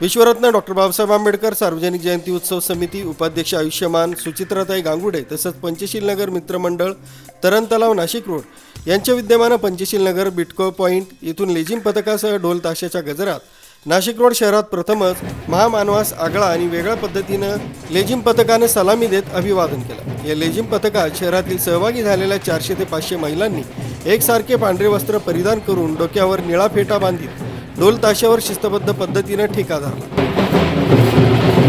विश्वरत्न doctor Babasaheb Ambedkar सार्वजनिक जयंती उत्सव समिती उपाध्यक्ष आयुष्यमान सुचित्राताई गांगुडे तसंच पंचशील नगर मित्रमंडळ तरण तलाव नाशिक रोड यांच्या विद्यमानं पंचशील नगर बिटको पॉईंट येथून लेझिम पथकासह ढोल ताशाच्या गजरात नाशिक रोड शहरात प्रथमच महामानवास आगळा आणि वेगळ्या पद्धतीनं लेझिम पथकाने सलामी देत अभिवादन केलं. या लेझिम पथकात शहरातील सहभागी झालेल्या चारशे ते पाचशे महिलांनी एकसारखे पांढरे वस्त्र परिधान करून डोक्यावर निळा फेटा बांधित ढोल ताशावर शिस्तबद्ध पद्धतीनं ठेका धरला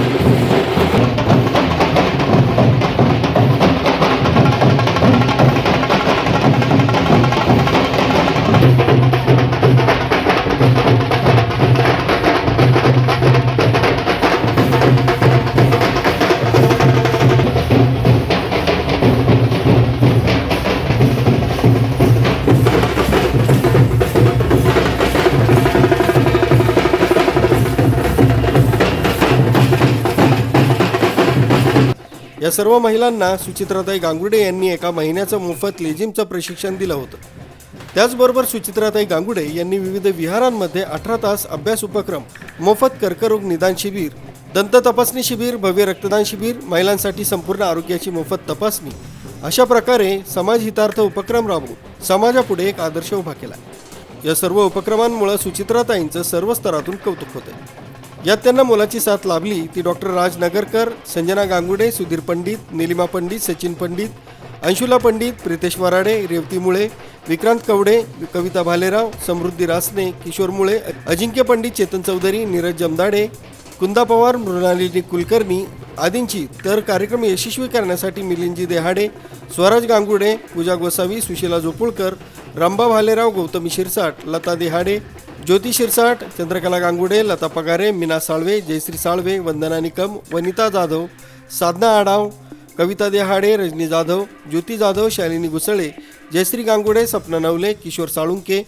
या सर्व महिलांना सुचित्राताई गांगुडे यांनी एका महिन्याचं मोफत लेझिमचं प्रशिक्षण दिलं होतं. त्याचबरोबर सुचित्राताई गांगुडे यांनी विविध विहारांमध्ये अठरा तास अभ्यास उपक्रम मोफत कर्करोग निदान शिबिर दंत तपासणी शिबिर भव्य रक्तदान शिबिर महिलांसाठी संपूर्ण आरोग्याची मोफत तपासणी अशा प्रकारे समाजहितार्थ उपक्रम राबवून समाजापुढे एक आदर्श उभा केला. या सर्व उपक्रमांमुळे सुचित्राताईंचं सर्व स्तरातून कौतुक होतं यात त्यांना मोलाची साथ लाभली. ती डॉक्टर राज नगरकर संजना गांगुडे सुधीर पंडित निलिमा पंडित सचिन पंडित अंशुला पंडित प्रितेश वराडे रेवती मुळे विक्रांत कवडे कविता भालेराव समृद्धी रासने किशोर मुळे अजिंक्य पंडित चेतन चौधरी नीरज जमदाडे कुंदा पवार मृणालिनी कुलकर्णी आदींची तर कार्यक्रम यशस्वी करण्यासाठी मिलिंदजी देहाडे स्वराज गांगुडे पूजा गोसावी सुशीला जोपुळकर रंबा भालेराव गौतमी शिरसाट लता देहाडे ज्योती शिरसाट चंद्रकला गांगुडे लता पगारे मीना साळवे जयश्री साळवे वंदना निकम वनिता जाधव साधना आडाव कविता देहाडे रजनी जाधव ज्योती जाधव शालिनी घुसळे जयश्री गांगुडे सपना नवले किशोर साळुंके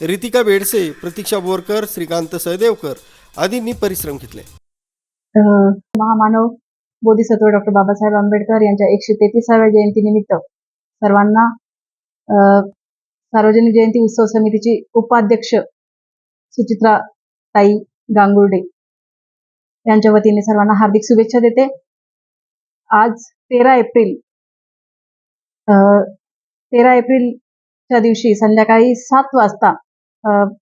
रितिका बेडसे प्रतीक्षा बोरकर श्रीकांत सहदेवकर आदींनी परिश्रम घेतले. महामानव बोधिसत्व डॉक्टर बाबासाहेब आंबेडकर यांच्या एकशे तेहतीसाव्या जयंतीनिमित्त सर्वांना सार्वजनिक जयंती उत्सव समितीची उपाध्यक्ष सुचित्रा ताई गांगुर्डे यांच्या वतीने सर्वांना हार्दिक शुभेच्छा देते. आज तेरा एप्रिल तेरा एप्रिलच्या दिवशी संध्याकाळी सात वाजता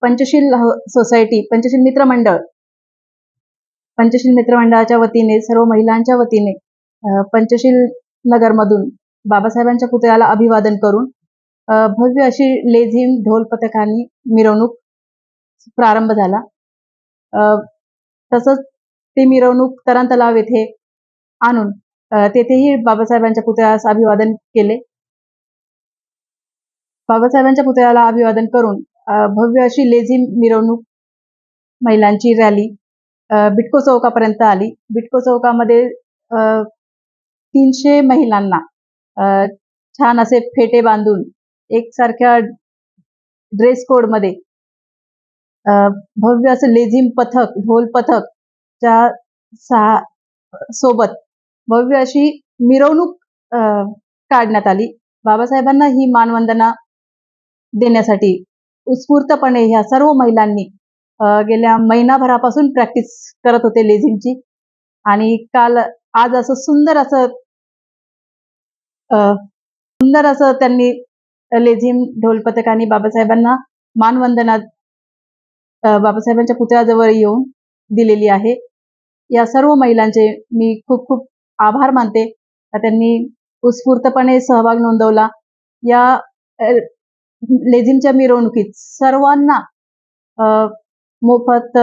पंचशील हो, सोसायटी पंचशील मित्र मंडळ पंचशील मित्रमंडळाच्या वतीने सर्व महिलांच्या वतीने पंचशील नगरमधून बाबासाहेबांच्या पुतळ्याला अभिवादन करून भव्य अशी लेझिम ढोल पथकांनी मिरवणूक प्रारंभ झाला. तसंच ती मिरवणूक तरण तलाव येथे आणून तेथेही बाबासाहेबांच्या पुतळ्यास अभिवादन केले. बाबासाहेबांच्या पुतळ्याला अभिवादन करून भव्य अशी लेझी मिरवणूक महिलांची रॅली बिटको चौकापर्यंत आली. बिटको चौकामध्ये तीनशे महिलांना छान असे फेटे बांधून एकसारख्या ड्रेस कोडमध्ये भव्य असं लेझिम पथक ढोल पथक च्या सहा सोबत भव्य अशी मिरवणूक काढण्यात आली. बाबासाहेबांना ही मानवंदना देण्यासाठी उत्स्फूर्तपणे ह्या सर्व महिलांनी गेल्या महिनाभरापासून प्रॅक्टिस करत होते लेझिमची. आणि काल आज असं सुंदर असं सुंदर असं त्यांनी लेझिम ढोल पथकाने बाबासाहेबांना मानवंदना बाबासाहेबांच्या पुतळ्याजवळ येऊन दिलेली आहे. या सर्व महिलांचे मी खूप खूप आभार मानते. त्यांनी उत्स्फूर्तपणे सहभाग नोंदवला. या लेझिमच्या मिरवणुकीत सर्वांना मोफत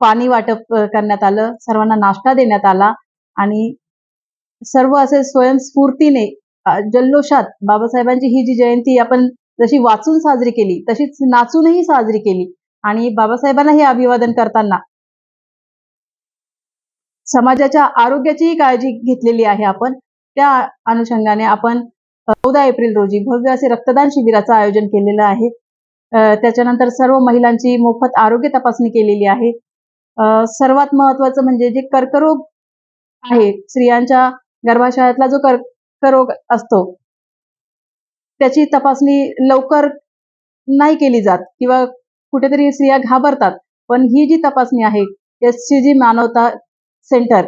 पाणी वाटप करण्यात आलं. सर्वांना नाश्ता देण्यात आला. आणि सर्व असे स्वयंस्फूर्तीने जल्लोषात बाबासाहेबांची ही जी जयंती आपण जशी वाचून साजरी केली तशीच नाचूनही साजरी केली. आणि बाबासाहेबांना हे अभिवादन करताना समाजाच्या आरोग्याचीही काळजी घेतलेली आहे आपण. त्या अनुषंगाने आपण चौदा एप्रिल रोजी भव्य असे रक्तदान शिबिराचं आयोजन केलेलं आहे. त्याच्यानंतर सर्व महिलांची मोफत आरोग्य तपासणी केलेली आहे. सर्वात महत्वाचं म्हणजे जे कर्करोग आहे स्त्रियांच्या गर्भाशयातला जो कर्करोग असतो त्याची तपासणी लवकर नाही केली जात किंवा कुठेतरी स्त्रिया घाबरतात. पण ही जी तपासणी आहे एस सी जी मानवता सेंटर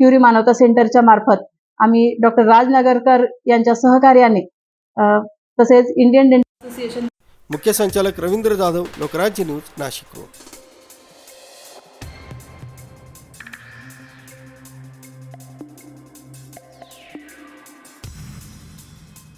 क्युरी मानवता सेंटरच्या मार्फत आम्ही डॉक्टर राजनगरकर यांच्या सहकार्याने तसेच इंडियन डेंटल असोसिएशन मुख्य संचालक रवींद्र जाधव लोकराज्य न्यूज नाशिक